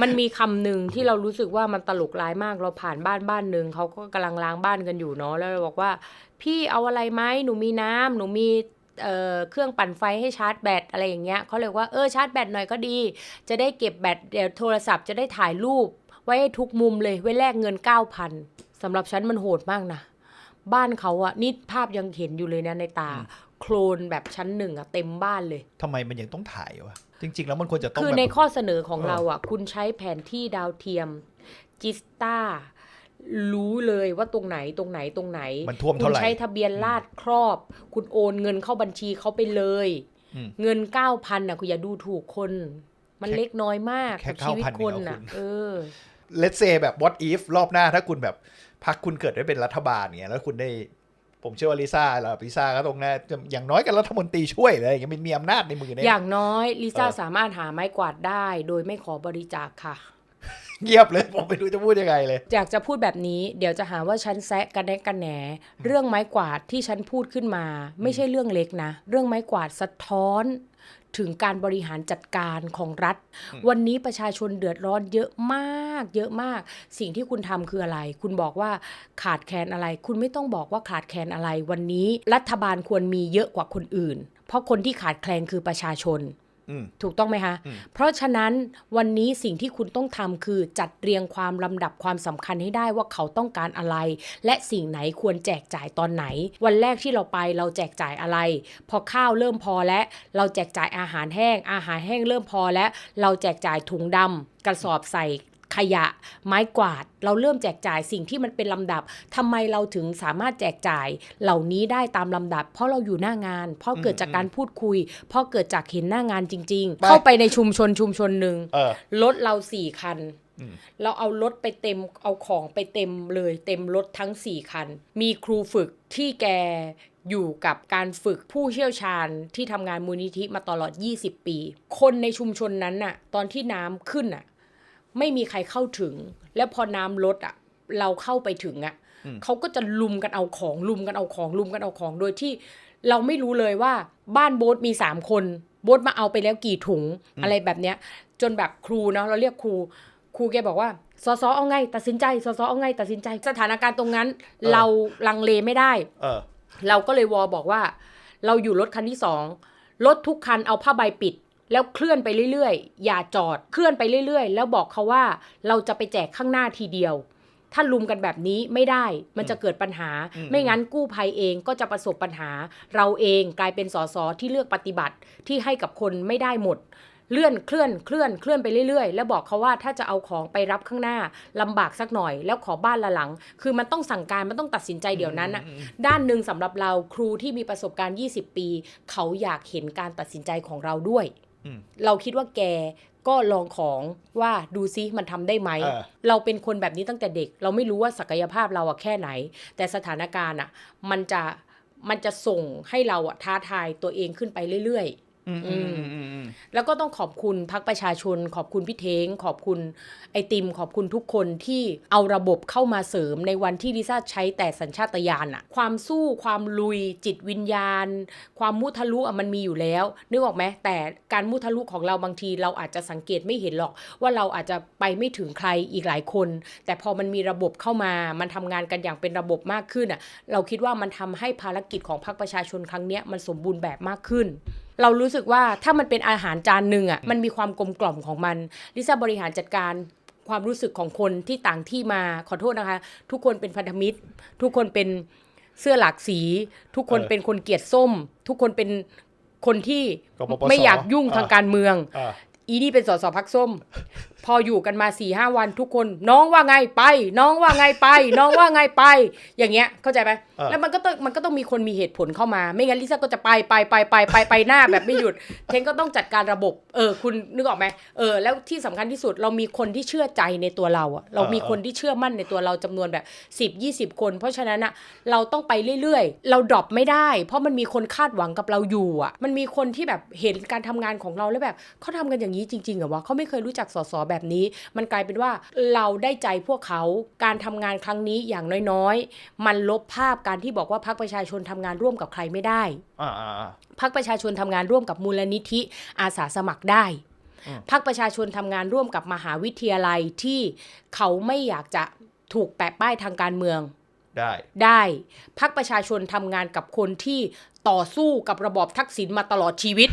มันมีคำหนึ่งที่เรารู้สึกว่ามันตลกร้ายมากเราผ่านบ้านบ้านหนึ่งเขาก็กำลังล้างบ้านกันอยู่เนาะแล้วเราบอกว่า พี่เอาอะไรไหมหนูมีน้ำหนูมีเเครื่องปั่นไฟให้ชาร์จแบตอะไรอย่างเงี้ยเขาเลยว่าเออชาร์จแบตหน่อยก็ดี จะได้เก็บแบตเดี๋ยวโทรศัพท์จะได้ถ่ายรูป ไว้ให้ทุกมุมเลยไว้แลกเงินเก้าพันสำหรับฉันมันโหดมากนะบ้านเขาอะนี่ภาพยังเห็นอยู่เลยนะในตา โคลนแบบชั้นหนึ่งอะเต็มบ้านเลยทำไมมันยังต้องถ่ายวะจริง ๆ แล้วมันควรจะต้องคือแบบในข้อเสนอของเออเราอะคุณใช้แผนที่ดาวเทียมจิสตารู้เลยว่าตรงไหนตรงไหนตรงไหนมันท่วมคุเท่าณไหร่ใช้ทะเบียนราษฎรครอบ คุณโอนเงินเข้าบัญชีเขาไปเลยอืมเงินเก้าพันอะคุณอย่าดูถูกคน มันแค่เล็กน้อยมากแค่กับชีวิต9,000คนเองเหรอน่ะคุณเออ let's say แบบ what if รอบหน้าถ้าคุณแบบพักคุณเกิดได้เป็นรัฐบาลเนี่ยแล้วคุณได้ ผมเชื่อว่าลิซ่าแล้วลิซ่าก็ตรงหน้าจะอย่างน้อยกันรัฐมนตรีช่วยเลยอย่างเงี้ยมันมีอำนาจในมือเนี่ยอย่างน้อยลิซ่าเออสามารถหาไม้กวาดได้ โดยไม่ขอบริจาคค่ะ เงียบเลยผมไม่รู้จะพูดยังไงเลยอยากจะพูดแบบนี้เดี๋ยวจะหาว่าฉันแซะกันแนกกันแหน เรื่องไม้กวาดที่ฉันพูดขึ้นมา ไม่ใช่เรื่องเล็กนะ เรื่องไม้กวาดสะท้อน ถึงการบริหารจัดการของรัฐ วันนี้ประชาชนเดือดร้อนเยอะมาก เยอะมาก สิ่งที่คุณทำคืออะไร คุณบอกว่าขาดแคลนอะไร คุณไม่ต้องบอกว่าขาดแคลนอะไร วันนี้รัฐบาลควรมีเยอะกว่าคนอื่น เพราะคนที่ขาดแคลนคือประชาชนอืม ถูกต้องไหมคะ เพราะฉะนั้นวันนี้สิ่งที่คุณต้องทำคือจัดเรียงความลำดับความสำคัญให้ได้ว่าเขาต้องการอะไร และสิ่งไหนควรแจกจ่ายตอนไหน วันแรกที่เราไปเราแจกจ่ายอะไร พอข้าวเริ่มพอแล้วเราแจกจ่ายอาหารแห้ง อาหารแห้งเริ่มพอแล้วเราแจกจ่ายถุงดำกระสอบใส่ ขยะไม้กวาด เราเริ่มแจกจ่ายสิ่งที่มันเป็นลำดับทำไมเราถึงสามารถแจกจ่ายเหล่านี้ได้ตามลำดับ เพราะเราอยู่หน้างาน เพราะเกิดจากการพูดคุย เพราะเกิดจากเห็นหน้างานจริงไปๆเข้าไปในชุมชนชุมชนหนึ่งเออ รถเราสี่คันอืมเราเอารถไปเต็มเอาของไปเต็มเลยเต็มรถทั้งสี่คัน มีครูฝึกที่แกอยู่กับการฝึกผู้เชี่ยวชาญที่ทำงานมูลนิธิมาตลอด 20 ปี คนในชุมชนนั้นน่ะ ตอนที่น้ำขึ้นน่ะ ไม่มีใครเข้าถึง แล้วพอน้ำลดอะ เราเข้าไปถึงอะเขาก็จะลุมกันเอาของลุมกันเอาของลุมกันเอาของโดยที่เราไม่รู้เลยว่าบ้านโบ๊ทมีสามคน โบ๊ทมาเอาไปแล้วกี่ถุงอะไรแบบเนี้ย จนแบบครูเนาะเราเรียกครู ครูแกบอกว่าสสเอาไง ตัดสินใจสสเอาไง ตัดสินใจ สถานการณ์ตรงนั้นอเราลังเลไม่ได้ เออ เราก็เลยวอบอกว่า เราอยู่รถคันที่สองรถทุกคันเอาผ้าใบปิด แล้วเคลื่อนไปเรื่อยๆ อย่าจอดเคลื่อนไปเรื่อยๆ แล้วบอกเขาว่าเราจะไปแจกข้างหน้าทีเดียว ถ้าลุมกันแบบนี้ไม่ได้มันจะเกิดปัญหาอืมไม่งั้นกู้ภัยเองก็จะประสบปัญหา เราเองกลายเป็นสสที่เลือกปฏิบัติที่ให้กับคนไม่ได้หมดเลื่อนเคลื่อนเคลื่อนเคลื่อนไปเรื่อยๆ แล้วบอกเขาว่าถ้าจะเอาของไปรับข้างหน้าลำบากสักหน่อย แล้วขอบ้านละหลัง คือมันต้องสั่งการมันต้องตัดสินใจเดี๋ยวนั้นอะด้านหนึ่งสำหรับเราครูที่มีประสบการณ์ 20 ปี เขาอยากเห็นการตัดสินใจของเราด้วยอืม เราคิดว่าแกก็ลองของว่าดูซิมันทำได้ไหมเออเราเป็นคนแบบนี้ตั้งแต่เด็ก เราไม่รู้ว่าศักยภาพเราอะแค่ไหน แต่สถานการณ์อะมันจะมันจะส่งให้เราอะท้าทายตัวเองขึ้นไปเรื่อยๆ อืมอืมอืมอืมอืมแล้วก็ต้องขอบคุณพักประชาชน ขอบคุณพี่เทง ขอบคุณไอติม ขอบคุณทุกคนที่เอาระบบเข้ามาเสริมในวันที่ลิซ่าใช้แต่สัญชาตญาณอะความสู้ความลุยจิตวิญญาณ ความมุทะลุอะมันมีอยู่แล้ว นึกออกไหมแต่การมุทะลุของเราบางทีเราอาจจะสังเกตไม่เห็นหรอก ว่าเราอาจจะไปไม่ถึงใครอีกหลายคน แต่พอมันมีระบบเข้ามา มันทำงานกันอย่างเป็นระบบมากขึ้นอะเราคิดว่ามันทำให้ภารกิจของพรรคประชาชนครั้งเนี้ยมันสมบูรณ์แบบมากขึ้น เรารู้สึกว่าถ้ามันเป็นอาหารจานหนึ่งอะมันมีความกลมกล่อมของมันลิซ่าบริหารจัดการความรู้สึกของคนที่ต่างที่มาขอโทษนะคะ ทุกคนเป็นพันธมิตร ทุกคนเป็นเสื้อหลากสี ทุกคนเออเป็นคนเกลียดส้ม ทุกคนเป็นคนที่กปปสไม่อยากยุ่งอ่าทางการเมืองอ่าอีนี่เป็นสสพักส้ม พออยู่กันมาสี่ห้าวันทุกคน น้องว่าไงไป น้องว่าไงไป น้องว่าไงไป อย่างเงี้ยเข้าใจไหมเออแล้วมันก็ต้องมันก็ต้องมีคนมีเหตุผลเข้ามา ไม่งั้นลิซ่าก็จะไปไปไปไปไปไปหน้าแบบไม่หยุดเทนก็ต้องจัดการระบบเออคุณนึกออกไหมเออแล้วที่สำคัญที่สุดเรามีคนที่เชื่อใจในตัวเราอะเรามีคนที่เชื่อมั่นในตัวเราจำนวนแบบสิบยี่สิบคน เพราะฉะนั้นอะเราต้องไปเรื่อยๆ เราดรอปไม่ได้ เพราะมันมีคนคาดหวังกับเราอยู่อะมันมีคนที่แบบเห็นการทำงานของเราแล้วแบบเขาทำกันอย่างนี้จริงๆเหรอวะเขาไม่เคยรู้จักสสแบบนี้ มันกลายเป็นว่าเราได้ใจพวกเขาการทำงานครั้งนี้อย่างน้อยๆ มันลบภาพการที่บอกว่าพรรคประชาชนทำงานร่วมกับใครไม่ได้อ่าอ่าอ่าพรรคประชาชนทำงานร่วมกับมูลนิธิอาสาสมัครได้อืมพักประชาชนทำงานร่วมกับมหาวิทยาลัยที่เขาไม่อยากจะถูกแปะป้ายทางการเมือง ได้ได้พักประชาชนทำงานกับคนที่ต่อสู้กับระบอบทักษิณมาตลอดชีวิต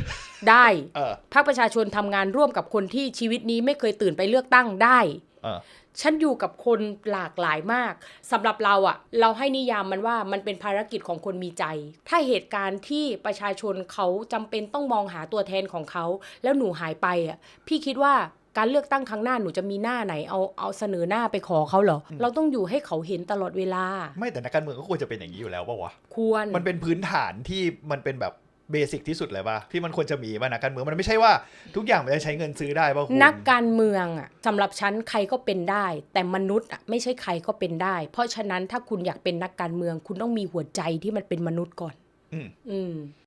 ได้เออพักประชาชนทำงานร่วมกับคนที่ชีวิตนี้ไม่เคยตื่นไปเลือกตั้งได้เออฉันอยู่กับคนหลากหลายมากสำหรับเราอะเราให้นิยามมันว่ามันเป็นภารกิจของคนมีใจ ถ้าเหตุการณ์ที่ประชาชนเขาจำเป็นต้องมองหาตัวแทนของเขา แล้วหนูหายไปอะพี่คิดว่า การเลือกตั้งครั้งหน้าหนูจะมีหน้าไหนเอาเอาเสนอหน้าไปขอเขาเหรอ เราต้องอยู่ให้เขาเห็นตลอดเวลา ไม่แต่นักการเมืองก็ควรจะเป็นอย่างนี้อยู่แล้วป่าวะควรมันเป็นพื้นฐานที่มันเป็นแบบเบสิกที่สุดเลยป่ะที่มันควรจะมีป่ะนักการเมืองมันไม่ใช่ว่าทุกอย่างมันจะใช้เงินซื้อได้ป่ะคุณนักการเมืองอะสำหรับฉันใครก็เป็นได้ แต่มนุษย์อะไม่ใช่ใครก็เป็นได้ เพราะฉะนั้นถ้าคุณอยากเป็นนักการเมือง คุณต้องมีหัวใจที่มันเป็นมนุษย์ก่อน อืมอืม